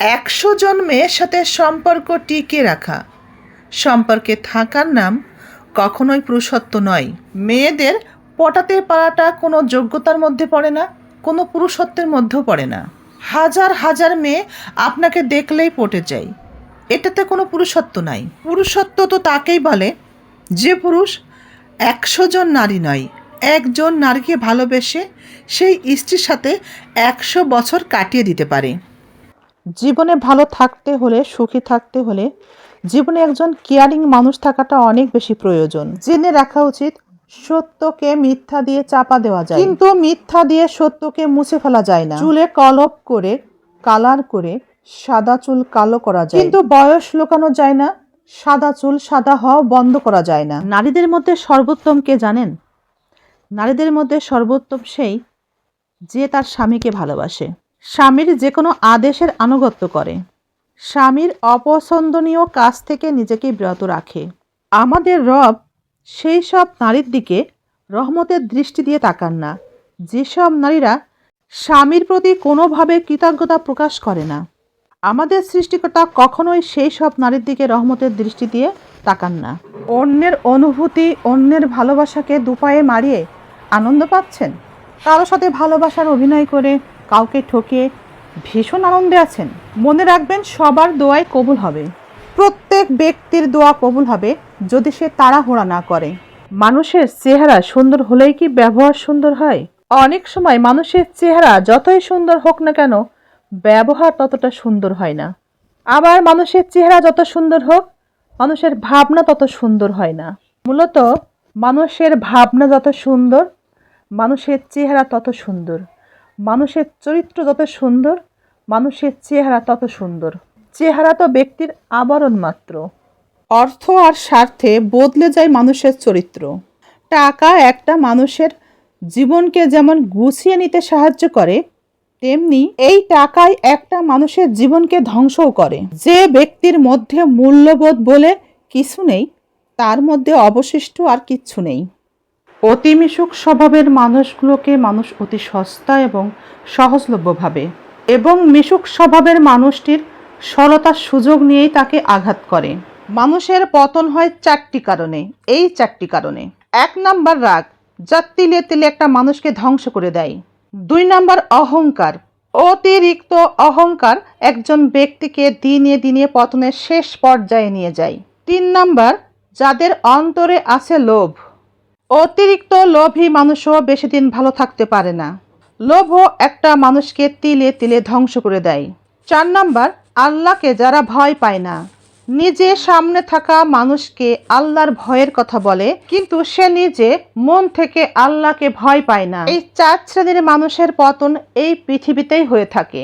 একশো জন মেয়ের সাথে সম্পর্ক টিকিয়ে রাখা। সম্পর্কে থাকার নাম কখনোই পুরুষত্ব নয়। মেয়েদের পটাতে পারাটা কোনো যোগ্যতার মধ্যে পড়ে না, কোনো পুরুষত্বের মধ্যেও পড়ে না। হাজার হাজার মেয়ে আপনাকে দেখলেই পটে যায়। এটাতে কোনো পুরুষত্ব নাই। পুরুষত্ব তো তাকেই বলে যে পুরুষ একশো জন নারী নয়, একজন নারীকে ভালোবেসে সেই স্ত্রীর সাথে একশো বছর কাটিয়ে দিতে পারে। জীবনে ভালো থাকতে হলে সুখী থাকতে হলে জীবনে একজন কেয়ারিং মানুষ থাকাটা অনেক বেশি প্রয়োজন। জেনে রাখা উচিত সত্যকে মিথ্যা দিয়ে চাপা দেওয়া যায়। কিন্তু মিথ্যা দিয়ে সত্যকে মুছে ফেলা যায় না। চুলে কলপ করে কালার করে সাদা চুল কালো করা যায়। কিন্তু বয়স লুকানো যায় না সাদা চুল সাদা হওয়া বন্ধ করা যায় না। নারীদের মধ্যে সর্বোত্তম কে জানেন? নারীদের মধ্যে সর্বোত্তম সেই যে তার স্বামীকে ভালোবাসে। স্বামীর যে কোনো আদেশের আনুগত্য করে। স্বামীর অপছন্দনীয় কাজ থেকে নিজেকে বিরত রাখে। আমাদের রব সেই সব নারীর দিকে রহমতের দৃষ্টি দিয়ে তাকান না। যেসব নারীরা স্বামীর প্রতি কোনোভাবে কৃতজ্ঞতা প্রকাশ করে না। আমাদের সৃষ্টিকর্তা কখনোই সেই সব নারীর দিকে রহমতের দৃষ্টি দিয়ে তাকান না। অন্যের অনুভূতি, অন্যের ভালোবাসাকে দুপায়ে মারিয়ে আনন্দ পাচ্ছেন? কারোর সাথে ভালোবাসার অভিনয় করে কাউকে ঠকিয়ে ভীষণ আনন্দে আছেন। মনে রাখবেন, সবার দোয়াই কবুল হবে। প্রত্যেক ব্যক্তির দোয়া কবুল হবে যদি সে তাড়াহুড়া না করে। মানুষের চেহারা সুন্দর হলেই কি ব্যবহার সুন্দর হয়? অনেক সময় মানুষের চেহারা যতই সুন্দর হোক না কেন, ব্যবহার ততটা সুন্দর হয় না। আবার মানুষের চেহারা যত সুন্দর হোক, মানুষের ভাবনা তত সুন্দর হয় না। মূলত মানুষের ভাবনা যত সুন্দর, মানুষের চেহারা তত সুন্দর। মানুষের চরিত্র যত সুন্দর, মানুষের চেহারা তত সুন্দর। চেহারা তো ব্যক্তির আবরণ মাত্র। অর্থ আর স্বার্থে বদলে যায় মানুষের চরিত্র। টাকা একটা মানুষের জীবনকে যেমন গুছিয়ে নিতে সাহায্য করে, তেমনি এই টাকাই একটা মানুষের জীবনকে ধ্বংসও করে। যে ব্যক্তির মধ্যে মূল্যবোধ বলে কিছু নেই, তার মধ্যে অবশিষ্ট আর কিচ্ছু নেই। অতি মিশুক স্বভাবের মানুষগুলোকে মানুষ অতি সস্তা এবং সহজলভ্য ভাবে এবং মিশুক স্বভাবের মানুষটির সরতার সুযোগ নিয়েই তাকে আঘাত করে। মানুষের পতন হয় চারটি কারণে, এই চারটি কারণে। এক নাম্বার রাগ, যা তিলে তিলে একটা মানুষকে ধ্বংস করে দেয়। দুই নাম্বার অহংকার, অতিরিক্ত অহংকার একজন ব্যক্তিকে দিনে দিনে পতনের শেষ পর্যায়ে নিয়ে যায়। তিন নাম্বার, যাদের অন্তরে আছে লোভ অতিরিক্ত লোভী মানুষও বেশি দিন ভালো থাকতে পারে না। লোভও একটা মানুষকে তিলে তিলে ধ্বংস করে দেয়। চার নাম্বার, আল্লাহকে যারা ভয় পায় না। নিজে সামনে থাকা মানুষকে আল্লাহর ভয়ের কথা বলে, কিন্তু সে নিজে মন থেকে আল্লাহকে ভয় পায় না। এই চার শ্রেণির মানুষের পতন এই পৃথিবীতেই হয়ে থাকে।